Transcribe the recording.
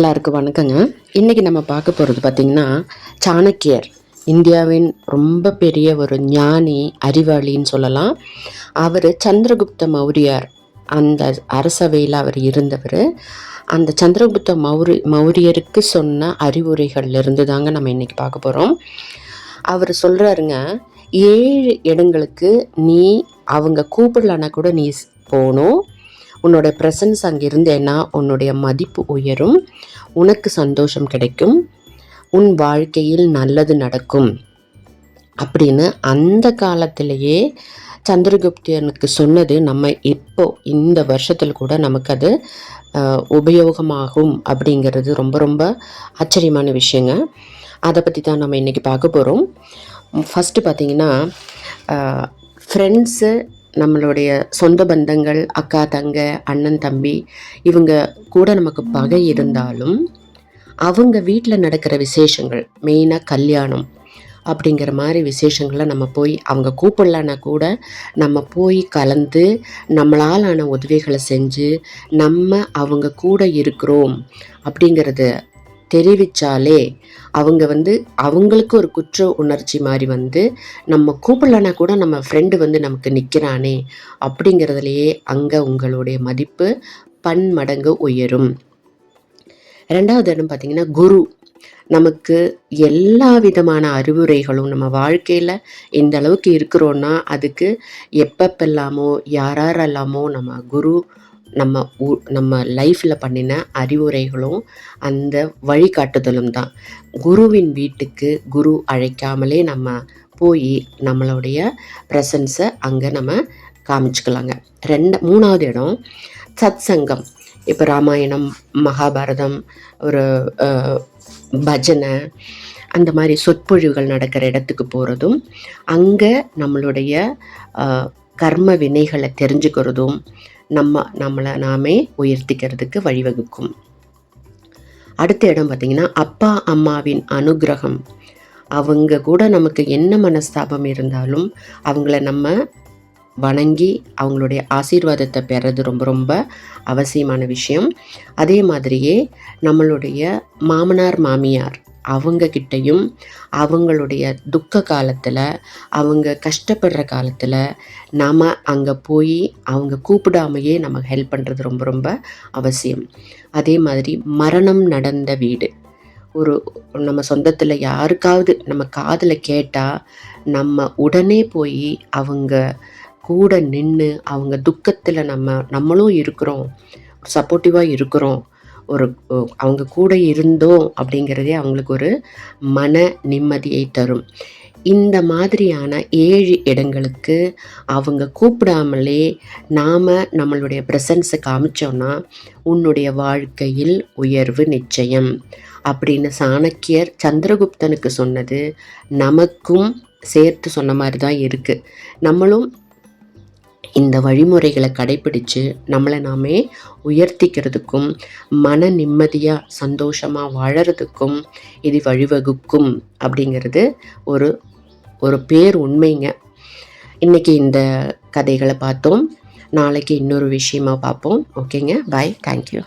எல்லாருக்கும் வணக்கங்க. இன்றைக்கி நம்ம பார்க்க போகிறது பார்த்திங்கன்னா சாணக்கியர். இந்தியாவின் ரொம்ப பெரிய ஒரு ஞானி அறிவாளின்னு சொல்லலாம். அவர் சந்திரகுப்த மௌரியார். அந்த அரசவையில் அவர் இருந்தவர். அந்த சந்திரகுப்த மௌரி மௌரியருக்கு சொன்ன அறிவுரைகள்லேருந்து தாங்க நம்ம இன்றைக்கி பார்க்க போகிறோம் அவர் சொல்கிறாருங்க ஏழு இடங்களுக்கு நீ அவங்க கூப்பிடலன்னா கூட நீ போகணும். உன்னோட ப்ரெசன்ஸ் அங்கே இருந்தேன்னா உன்னுடைய மதிப்பு உயரும். உனக்கு சந்தோஷம் கிடைக்கும். உன் வாழ்க்கையில் நல்லது நடக்கும். அப்படின்னு அந்த காலத்திலேயே சந்திரகுப்தனுக்கு சொன்னது நம்ம இப்போ இந்த வருஷத்தில் கூட நமக்கு அது உபயோகமாகும் அப்படிங்கிறது ரொம்ப ரொம்ப ஆச்சரியமான விஷயங்க. அதை பற்றி தான் நம்ம இன்றைக்கி பார்க்க போகிறோம் ஃபஸ்ட்டு பார்த்தீங்கன்னா ஃப்ரெண்ட்ஸு நம்மளுடைய சொந்த பந்தங்கள் அக்கா தங்க அண்ணன் தம்பி இவங்க கூட நமக்கு பகை இருந்தாலும் அவங்க வீட்டில் நடக்கிற விசேஷங்கள் மெயினாக கல்யாணம் அப்படிங்கிற மாதிரி விசேஷங்களை நம்ம போய் அவங்க கூப்பிடலன்னா கூட நம்ம போய் கலந்து நம்மளாலான உதவிகளை செஞ்சு நம்ம அவங்க கூட இருக்கிறோம் அப்படிங்கிறத தெரிவித்தாலே அவங்க வந்து அவங்களுக்கு ஒரு குற்ற உணர்ச்சி மாதிரி வந்து நம்ம கூப்பிடலனா கூட நம்ம ஃப்ரெண்டு வந்து நமக்கு நிற்கிறானே அப்படிங்கிறதுலையே அங்கே உங்களுடைய மதிப்பு பன்மடங்கு உயரும். ரெண்டாவது இடம் பார்த்தீங்கன்னா குரு. நமக்கு எல்லா விதமான அறிவுரைகளும் நம்ம வாழ்க்கையில் இந்த அளவுக்கு இருக்கிறோன்னா அதுக்கு எப்பப்பெல்லாமோ யாரெல்லாமோ நம்ம குரு நம்ம ஊ- நம்ம லைஃப்பில் பண்ணின அறிவுரைகளும் அந்த வழிகாட்டுதலும் தான். குருவின் வீட்டுக்கு குரு அழைக்காமலே நம்ம போய் நம்மளுடைய ப்ரெசன்ஸை அங்கே நம்ம காமிச்சுக்கலாங்க. ரெண்டு மூணாவது இடம் சத் சங்கம் இப்போ ராமாயணம் மகாபாரதம் ஒரு பஜனை அந்த மாதிரி சொற்பொழிவுகள் நடக்கிற இடத்துக்கு போகிறதும் அங்கே நம்மளுடைய கர்ம வினைகளை தெரிஞ்சுக்கிறதும் நம்ம நம்மளை நாமே உயர்த்திக்கிறதுக்கு வழிவகுக்கும். அடுத்த இடம் பார்த்திங்கன்னா அப்பா அம்மாவின் அனுகிரகம். அவங்க கூட நமக்கு என்ன மனஸ்தாபம் இருந்தாலும் அவங்கள நம்ம வணங்கி அவங்களுடைய ஆசீர்வாதத்தை பெறது ரொம்ப ரொம்ப அவசியமான விஷயம். அதே மாதிரியே நம்மளுடைய மாமனார் மாமியார் அவங்க அவங்களுடைய துக்க காலத்தில் அவங்க கஷ்டப்படுற காலத்தில் நாம் அங்கே போய் அவங்க கூப்பிடாமையே நம்ம ஹெல்ப் பண்ணுறது ரொம்ப ரொம்ப அவசியம். அதே மாதிரி மரணம் நடந்த வீடு. ஒரு நம்ம சொந்தத்தில் யாருக்காவது நம்ம காதில் கேட்டால் நம்ம உடனே போய் அவங்க கூட நின்று அவங்க துக்கத்தில் நம்ம நம்மளும் இருக்கிறோம் சப்போர்ட்டிவாக இருக்கிறோம் ஒரு அவங்க கூட இருந்தோம் அப்படிங்கிறதே அவங்களுக்கு ஒரு மன நிம்மதியை தரும். இந்த மாதிரியான ஏழு இடங்களுக்கு அவங்க கூப்பிடாமலே நாம் நம்மளுடைய ப்ரெசன்ஸை காமிச்சோன்னா உன்னுடைய வாழ்க்கையில் உயர்வு நிச்சயம். அப்படின்னு சாணக்கியர் சந்திரகுப்தனுக்கு சொன்னது நமக்கும் சேர்த்து சொன்ன மாதிரி தான் இருக்குது நம்மளும் இந்த வழிமுறைகளை கடைப்பிடிச்சு நம்மளை நாமே உயர்த்திக்கிறதுக்கும் மன நிம்மதியாக சந்தோஷமாக வாழறதுக்கும் இது வழிவகுக்கும் அப்படிங்கிறது ஒரு ஒரு பேர் உண்மைங்க. இன்றைக்கி இந்த கதைகளை பார்த்தோம். நாளைக்கு இன்னொரு விஷயமா பார்ப்போம். ஓகேங்க. பாய். தேங்க்யூ